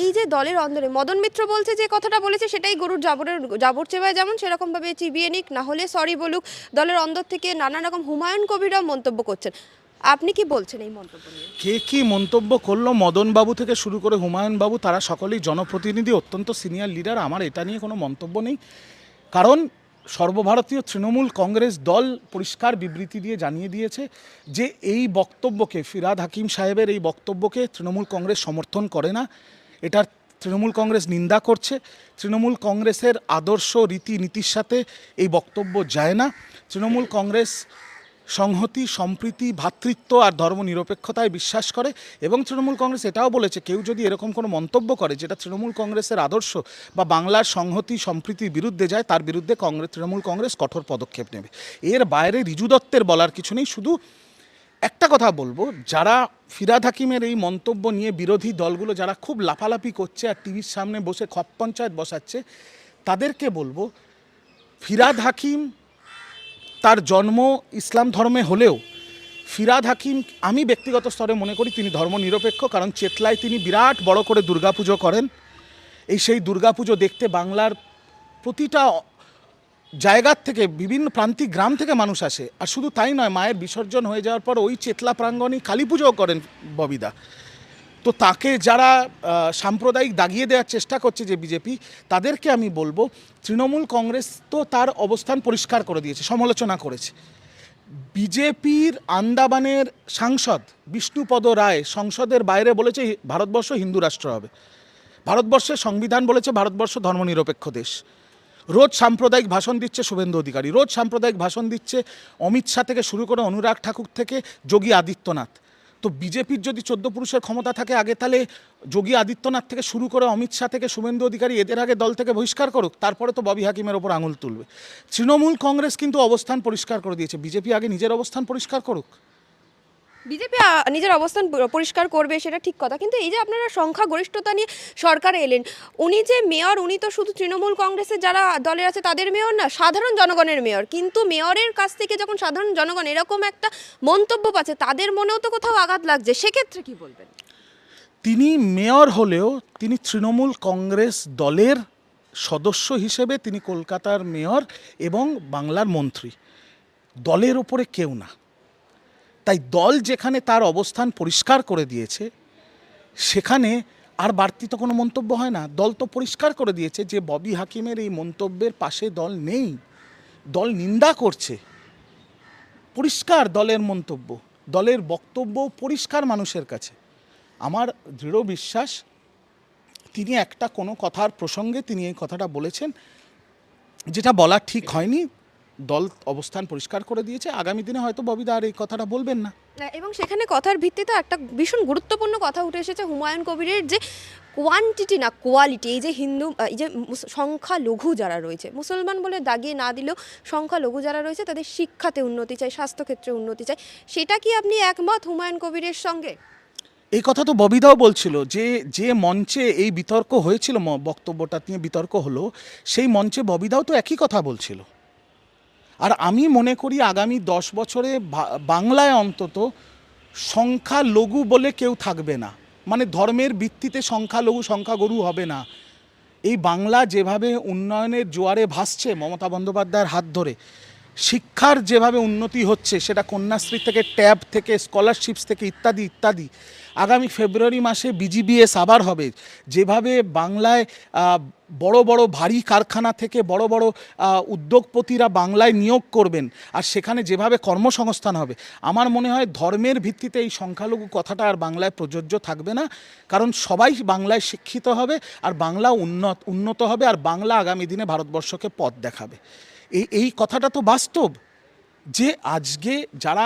এই যে দলের অন্দরে, মদন মিত্র বলছে যে কথাটা বলেছে, সেটাই গরুর জাবরের, জাবর চেবায় যেমন সেরকমভাবে চিবিয়ে নিক, না হলে সরি বলুক, দলের অন্দর থেকে নানা রকম হুমায়ুন কবিরাও মন্তব্য করছেন। আপনি কি বলছেন এই মন্তব্য কে কি মন্তব্য করল? মদনবাবু থেকে শুরু করে হুমায়ুন বাবু, তারা সকলেই জনপ্রতিনিধি, অত্যন্ত সিনিয়র লিডার আমার এটা নিয়ে কোনো মন্তব্য নেই। কারণ সর্বভারতীয় তৃণমূল কংগ্রেস দল পরিষ্কার বিবৃতি দিয়ে জানিয়ে দিয়েছে যে এই বক্তব্যকে, ফিরাদ হাকিম সাহেবের এই বক্তব্যকে তৃণমূল কংগ্রেস সমর্থন করে না। এটার তৃণমূল কংগ্রেস নিন্দা করছে। তৃণমূল কংগ্রেসের আদর্শ রীতি নীতির সাথে এই বক্তব্য যায় না। তৃণমূল কংগ্রেস সংহতি, সম্প্রীতি ভ্রাতৃত্ব আর ধর্মনিরপেক্ষতায় বিশ্বাস করে এবং তৃণমূল কংগ্রেস এটাও বলেছে, কেউ যদি এরকম কোনো মন্তব্য করে যেটা তৃণমূল কংগ্রেসের আদর্শ বা বাংলার সংহতি, সম্প্রীতির বিরুদ্ধে যায়, তার বিরুদ্ধে কংগ্রেস তৃণমূল কংগ্রেস কঠোর পদক্ষেপ নেবে। এর বাইরে রিজু দত্তের বলার কিছু নেই, শুধু একটা কথা বলব, যারা ফিরাদ হাকিমের এই মন্তব্য নিয়ে বিরোধী দলগুলো যারা খুব লাফালাফি করছে আর টিভির সামনে বসে খপ পঞ্চায়েত বসাচ্ছে, তাদেরকে বলব, ফিরাদ হাকিম তার জন্ম ইসলাম ধর্মে হলেও, ফিরাদ হাকিম, আমি ব্যক্তিগত স্তরে মনে করি তিনি ধর্মনিরপেক্ষ কারণ চেতলায় তিনি বিরাট বড় করে দুর্গাপুজো করেন। এই সেই দুর্গাপুজো দেখতে বাংলার প্রতিটা জায়গার থেকে, বিভিন্ন প্রান্তিক গ্রাম থেকে মানুষ আসে। আর শুধু তাই নয়, মায়ের বিসর্জন হয়ে যাওয়ার পর ওই চেতলা প্রাঙ্গণেই কালী পুজোও করেন ববিদা। তো তাকে যারা সাম্প্রদায়িক দাগিয়ে দেওয়ার চেষ্টা করছে যে বিজেপি, তাদেরকে আমি বলব, তৃণমূল কংগ্রেস তো তার অবস্থান পরিষ্কার করে দিয়েছে, সমালোচনা করেছে। বিজেপির আন্দামানের সাংসদ বিষ্ণুপদ রায় সংসদের বাইরে বলেছে, ভারতবর্ষ হিন্দু রাষ্ট্র হবে। ভারতবর্ষের সংবিধান বলেছে, ভারতবর্ষ ধর্মনিরপেক্ষ দেশ। রোজ সাম্প্রদায়িক ভাষণ দিচ্ছে শুভেন্দু অধিকারী, রোজ সাম্প্রদায়িক ভাষণ দিচ্ছে অমিত শাহ থেকে শুরু করে অনুরাগ ঠাকুর থেকে যোগী আদিত্যনাথ। তো বিজেপির যদি চোদ্দ পুরুষের ক্ষমতা থাকে আগে, তাহলে যোগী আদিত্যনাথ থেকে শুরু করে অমিত শাহ থেকে শুভেন্দু অধিকারী এদের আগে দল থেকে বহিষ্কার করুক, তারপরে তো ববি হাকিমের ওপর আঙুল তুলবে। তৃণমূল কংগ্রেস কিন্তু অবস্থান পরিষ্কার করে দিয়েছে, বিজেপি আগে নিজের অবস্থান পরিষ্কার করুক। বিজেপি নিজের অবস্থান পরিষ্কার করবে সেটা ঠিক কথা। কিন্তু এই যে আপনারা সংখ্যা গরিষ্ঠতা নিয়ে সরকারে এলেন, উনি যে মেয়র, উনি তো শুধু তৃণমূল কংগ্রেসের যারা দলের আছে তাদের মেয়র না, সাধারণ জনগণের মেয়র। কিন্তু মেয়রের কাছ থেকে যখন সাধারণ জনগণ এরকম একটা মন্তব্য পাচ্ছে, তাদের মনেও তো কোথাও আঘাত লাগছে। সেক্ষেত্রে কি বলবেন? তিনি মেয়র হলেও তিনি তৃণমূল কংগ্রেস দলের সদস্য হিসেবে তিনি কলকাতার মেয়র এবং বাংলার মন্ত্রী। দলের ওপরে কেউ না। তাই দল যেখানে তার অবস্থান পরিষ্কার করে দিয়েছে, সেখানে আর বাড়তি তো কোনো মন্তব্য হয় না। দল তো পরিষ্কার করে দিয়েছে যে ববি হাকিমের এই মন্তব্যের পাশে দল নেই। দল নিন্দা করছে। পরিষ্কার দলের মন্তব্য। দলের বক্তব্য পরিষ্কার মানুষের কাছে। আমার দৃঢ় বিশ্বাস, তিনি একটা কোনো কথার প্রসঙ্গে তিনি এই কথাটা বলেছেন, যেটা বলা ঠিক হয়নি। দল অবস্থান পরিষ্কার করে দিয়েছে। আগামী দিনে হয়তো ববিদা আর এই কথাটা বলবেন না। এবং সেখানে কথার ভিত্তিতে একটা ভীষণ গুরুত্বপূর্ণ কথা উঠে এসেছে হুমায়ুন কবিরের যে কোয়ান্টিটি না কোয়ালিটি এই যে হিন্দু এই যে মুস- সংখ্যালঘু যারা রয়েছে মুসলমান বলে দাগিয়ে না দিলেও সংখ্যালঘু যারা রয়েছে তাদের শিক্ষাতে উন্নতি চাই স্বাস্থ্যক্ষেত্রে উন্নতি চাই সেটা কি আপনি একমত হুমায়ুন কবিরের সঙ্গে? এই কথা তো ববিদাও বলছিল যে যে মঞ্চে এই বিতর্ক হয়েছিল বক্তব্যটা নিয়ে বিতর্ক হলো সেই মঞ্চে ববিদাও তো একই কথা বলছিল। আর আমি মনে করি আগামী দশ বছরে বাংলায় অন্তত সংখ্যালঘু বলে কেউ থাকবে না। মানে ধর্মের ভিত্তিতে সংখ্যালঘু, সংখ্যাগরু হবে না। এই বাংলা যেভাবে উন্নয়নের জোয়ারে ভাসছে মমতা বন্দ্যোপাধ্যায়ের হাত ধরে, শিক্ষার যেভাবে উন্নতি হচ্ছে, সেটা কন্যাশ্রী থেকে ট্যাব থেকে, স্কলারশিপস থেকে ইত্যাদি ইত্যাদি আগামী ফেব্রুয়ারি মাসে বিজিবিএস আবার হবে। যেভাবে বাংলায় বড় বড় ভারী কারখানা থেকে বড় বড় উদ্যোগপতিরা বাংলায় নিয়োগ করবেন আর সেখানে যেভাবে কর্মসংস্থান হবে, আমার মনে হয় ধর্মের ভিত্তিতে এই সংখ্যালঘু কথাটা আর বাংলায় প্রযোজ্য থাকবে না। কারণ সবাই বাংলায় শিক্ষিত হবে আর বাংলা উন্নত উন্নত হবে আর বাংলা আগামী দিনে ভারতবর্ষকে পথ দেখাবে। এই এই কথাটা তো বাস্তব যে আজকে যারা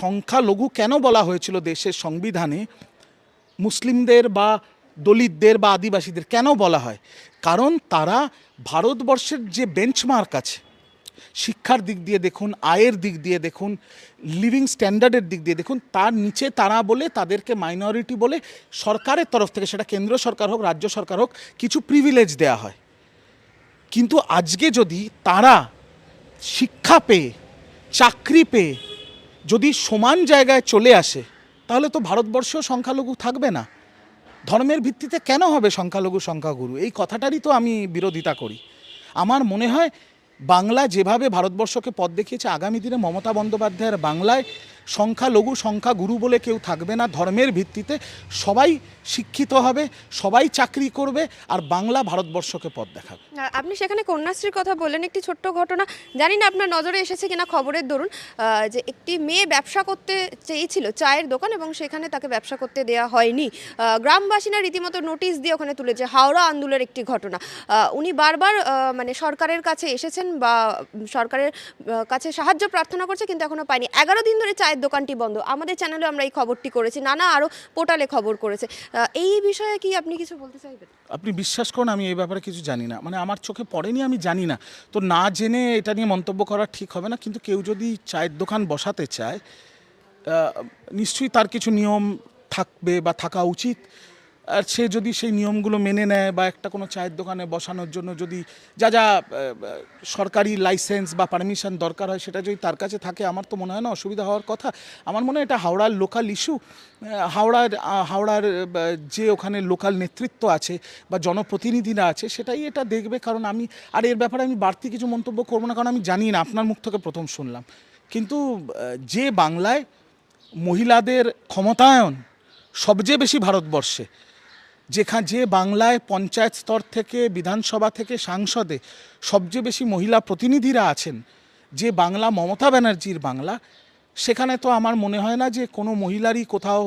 সংখ্যালঘু কেন বলা হয়েছিল দেশের সংবিধানে মুসলিমদের বা দলিতদের বা আদিবাসীদের কেন বলা হয়? কারণ তারা ভারতবর্ষের যে বেঞ্চমার্ক আছে, শিক্ষার দিক দিয়ে দেখুন, আয়ের দিক দিয়ে দেখুন লিভিং স্ট্যান্ডার্ডের দিক দিয়ে দেখুন, তার নিচে তারা বলে, তাদেরকে মাইনরিটি বলে, সরকারের তরফ থেকে সেটা কেন্দ্র সরকার হোক, রাজ্য সরকার হোক, কিছু প্রিভিলেজ দেওয়া হয়। কিন্তু আজকে যদি তারা শিক্ষা পেয়ে, চাকরি পেয়ে, যদি সমান জায়গায় চলে আসে তাহলে তো ভারতবর্ষ সংখ্যালঘু থাকবে না। ধর্মের ভিত্তিতে কেন হবে সংখ্যালঘু সংখ্যাগুরু? এই কথাটারই তো আমি বিরোধিতা করি। আমার মনে হয় বাংলা যেভাবে ভারতবর্ষকে পথ দেখিয়েছে, আগামী দিনে মমতা বন্দ্যোপাধ্যায়ের বাংলায় সংখ্যালঘু, সংখ্যাগুরু বলে কেউ থাকবে না। ধর্মের ভিত্তিতে সবাই শিক্ষিত হবে, সবাই চাকরি করবে আর বাংলা ভারতবর্ষকে পথ দেখাবে। আপনি সেখানে কন্যাশ্রীর কথা বললেন, একটি ছোট্ট ঘটনা। জানি না আপনার নজরে এসেছে কিনা খবরের দরুন যে একটি মেয়ে ব্যবসা করতে চেয়েছিল চায়ের দোকান এবং সেখানে তাকে ব্যবসা করতে দেওয়া হয়নি। গ্রামবাসীরা রীতিমতো নোটিশ দিয়ে ওখানে তুলেছে হাওড়া আন্দোলনের একটি ঘটনা। উনি বারবার মানে সরকারের কাছে এসেছেন বা সরকারের কাছে সাহায্য প্রার্থনা করছে কিন্তু এখনও পায়নি। এগারো দিন ধরে চায়ের দোকানটি বন্ধ। আমাদের চ্যানেলে আমরা এই খবরটি করেছি। নানা আরও পোর্টালে খবর করেছে। এই বিষয়ে কি আপনি কিছু বলতে চাইবেন? আপনি বিশ্বাস করুন, আমি এই ব্যাপারে কিছু জানি না। মানে আমার চোখে পড়েনি, আমি জানি না। তো না জেনে এটা নিয়ে মন্তব্য করা ঠিক হবে না, কিন্তু কেউ যদি চায়ের দোকান বসাতে চায় নিশ্চয়ই তার কিছু নিয়ম থাকবে বা থাকা উচিত। আর সে যদি সেই নিয়মগুলো মেনে নেয় বা একটা কোনো চায়ের দোকানে বসানোর জন্য যদি যা যা সরকারি লাইসেন্স বা পারমিশন দরকার হয় সেটা যদি তার কাছে থাকে, আমার তো মনে হয় না অসুবিধা হওয়ার কথা। আমার মনে হয় এটা হাওড়ার লোকাল ইস্যু হাওড়ার হাওড়ার যে ওখানে লোকাল নেতৃত্ব আছে বা জনপ্রতিনিধিরা আছে সেটাই এটা দেখবে। কারণ আমি, আর এর ব্যাপারে আমি বাড়তি কিছু মন্তব্য করব না, কারণ আমি জানি না, আপনার মুখ থেকে প্রথম শুনলাম। কিন্তু যে বাংলায় মহিলাদের ক্ষমতায়ন সবচেয়ে বেশি ভারতবর্ষে যেখানে যে বাংলায় পঞ্চায়েত স্তর থেকে, বিধানসভা থেকে সাংসদে সবচেয়ে বেশি মহিলা প্রতিনিধিরা আছেন, যে বাংলা মমতা ব্যানার্জির বাংলা, সেখানে তো আমার মনে হয় না যে কোনো মহিলারই কোথাও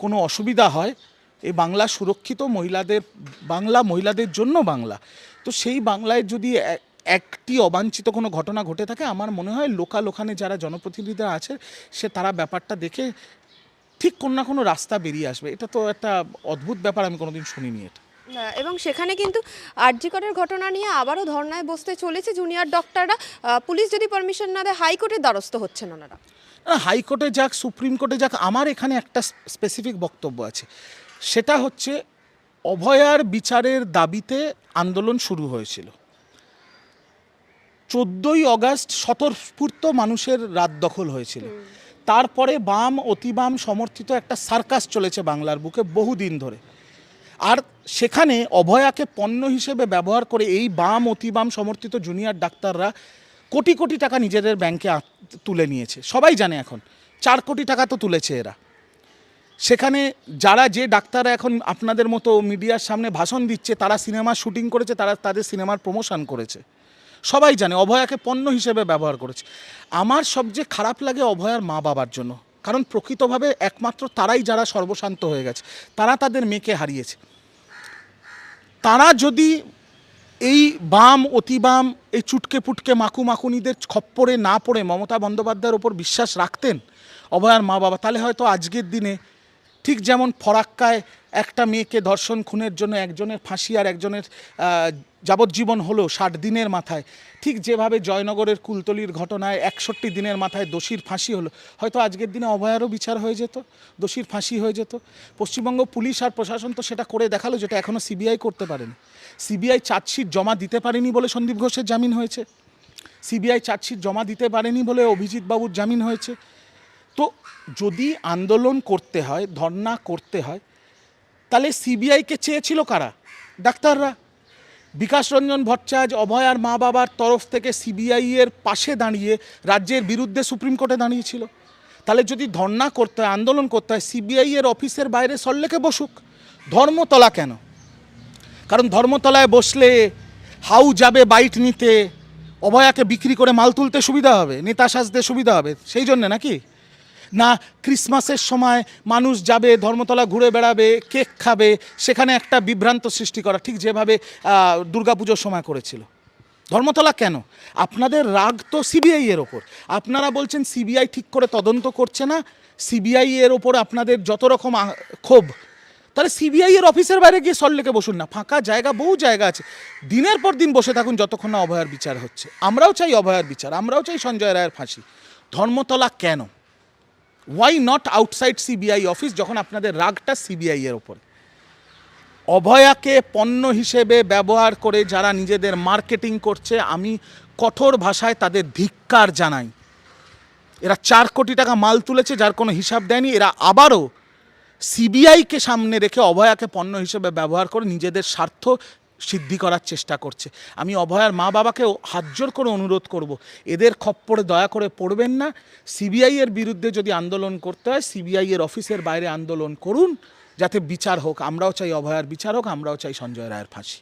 কোনো অসুবিধা হয়। এই বাংলা সুরক্ষিত মহিলাদের, বাংলা মহিলাদের জন্য বাংলা। তো সেই বাংলায় যদি একটি অবাঞ্ছিত কোনো ঘটনা ঘটে থাকে, আমার মনে হয় লোকাল ওখানে যারা জনপ্রতিনিধিরা আছে সে তারা ব্যাপারটা দেখে ঠিক কোনো না কোনো রাস্তা বেরিয়ে আসবে। এটা তো একটা অদ্ভুত ব্যাপার আমি কোনোদিন শুনিনি এটা। এবং সেখানে কিন্তু আরজিকরের ঘটনা নিয়ে আবারও ধর্নায় বসতে চলেছে জুনিয়র ডক্টররা। পুলিশ যদি পারমিশন না দেয় হাইকোর্টের দ্বারস্থ হচ্ছেন ওনারা। হাইকোর্টে যাক সুপ্রিম কোর্টে যাক আমার এখানে একটা স্পেসিফিক বক্তব্য আছে। সেটা হচ্ছে অভয়ার বিচারের দাবিতে আন্দোলন শুরু হয়েছিল। চোদ্দোই অগাস্ট স্বতঃস্ফূর্ত মানুষের রাত দখল হয়েছিল। তারপরে বাম, অতিবাম সমর্থিত একটা সার্কাস চলেছে বাংলার বুকে বহুদিন ধরে। আর সেখানে অভয়াকে পণ্য হিসেবে ব্যবহার করে এই বাম, অতিবাম সমর্থিত জুনিয়র ডাক্তাররা কোটি কোটি টাকা নিজেদের ব্যাংকে তুলে নিয়েছে। সবাই জানে এখন, চার কোটি টাকা তো তুলেছে এরা। সেখানে যারা যে ডাক্তাররা এখন আপনাদের মতো মিডিয়ার সামনে ভাষণ দিচ্ছে, তারা সিনেমা শুটিং করেছে, তারা তাদের সিনেমার প্রমোশন করেছে। সবাই জানে, অভয়াকে পণ্য হিসেবে ব্যবহার করেছে। আমার সবচেয়ে খারাপ লাগে অভয়ার মা বাবার জন্য। কারণ প্রকৃতভাবে একমাত্র তারাই যারা সর্বশান্ত হয়ে গেছে, তারা তাদের মেয়েকে হারিয়েছে। তারা যদি এই বাম, অতিবাম, এই চুটকে পুটকে মাকু মাকুনিদের খপ্পরে না পড়ে মমতা বন্দ্যোপাধ্যায়ের ওপর বিশ্বাস রাখতেন অভয়ার মা বাবা, তাহলে হয়তো আজকের দিনে ঠিক যেমন ফরাক্কায় একটা মেয়েকে ধর্ষণ খুনের জন্য একজনের ফাঁসি আর একজনের যাবজ্জীবন হলো ষাট দিনের মাথায়, ঠিক যেভাবে জয়নগরের কুলতলির ঘটনায় একষট্টি দিনের মাথায় দোষীর ফাঁসি হলো, হয়তো আজকের দিনে অভয়ারও বিচার হয়ে যেত, দোষীর ফাঁসি হয়ে যেত। পশ্চিমবঙ্গ পুলিশ আর প্রশাসন তো সেটা করে দেখাল যেটা এখনও সিবিআই করতে পারেনি। সিবিআই চার্জশিট জমা দিতে পারেনি বলে সন্দীপ ঘোষের জামিন হয়েছে। সিবিআই চার্জশিট জমা দিতে পারেনি বলে অভিজিৎ বাবুর জামিন হয়েছে। তো যদি আন্দোলন করতে হয় ধর্না করতে হয়, তাহলে সিবিআইকে চেয়েছিল কারা? ডাক্তাররা। বিকাশ রঞ্জন ভট্টাচার্য অভয়ার মা বাবার তরফ থেকে সিবিআই এর পাশে দাঁড়িয়ে রাজ্যের বিরুদ্ধে সুপ্রিম কোর্টে দাঁড়িয়েছিল। তাহলে যদি ধর্না করতে হয়, আন্দোলন করতে হয়, সিবিআই এর অফিসের বাইরে সল্লেকে বসুক। ধর্মতলা কেন? কারণ ধর্মতলায় বসলে হাউ যাবে বাইট নিতে, অভয়াকে বিক্রি করে মাল তুলতে সুবিধা হবে, নেতা সাজতে সুবিধা হবে, সেই জন্যে নাকি? না ক্রিসমাসের সময় মানুষ যাবে, ধর্মতলা ঘুরে বেড়াবে, কেক খাবে, সেখানে একটা বিভ্রান্ত সৃষ্টি করা, ঠিক যেভাবে দুর্গাপুজোর সময় করেছিল। ধর্মতলা কেন? আপনাদের রাগ তো সিবিআই এর ওপর। আপনারা বলছেন সিবিআই ঠিক করে তদন্ত করছে না সিবিআই এর ওপর আপনাদের যত রকম ক্ষোভ। তাহলে সিবিআই এর অফিসের বাইরে গিয়ে সল্লেকে বসুন না? ফাঁকা জায়গা, বহু জায়গা আছে। দিনের পর দিন বসে থাকুন যতক্ষণ না অভয়ার বিচার হচ্ছে। আমরাও চাই অভয়ার বিচার, আমরাও চাই সঞ্জয় রায়ের ফাঁসি। ধর্মতলা কেন? Why not outside CBI office যখন আপনাদের রাগটা সিবিআই এর ওপর অভয়াকে পণ্য হিসেবে ব্যবহার করে যারা নিজেদের মার্কেটিং করছে, আমি কঠোর ভাষায় তাদের ধিক্কার জানাই। এরা চার কোটি টাকা মাল তুলেছে, যার কোনো হিসাব দেয়নি। এরা আবারও সিবিআইকে সামনে রেখে অভয়াকে পণ্য হিসেবে ব্যবহার করে নিজেদের স্বার্থ সিদ্ধি করার চেষ্টা করছে। আমি অভয়ার মা বাবাকেও হাত জোর করে অনুরোধ করব, এদের খপ্পরে দয়া করে পড়বেন না। সিবিআই এর বিরুদ্ধে যদি আন্দোলন করতে হয়, সিবিআই এর অফিসের বাইরে আন্দোলন করুন, যাতে বিচার হোক। আমরাও চাই অভয়ার বিচার হোক, আমরাও চাই সঞ্জয় রায়ের ফাঁসি।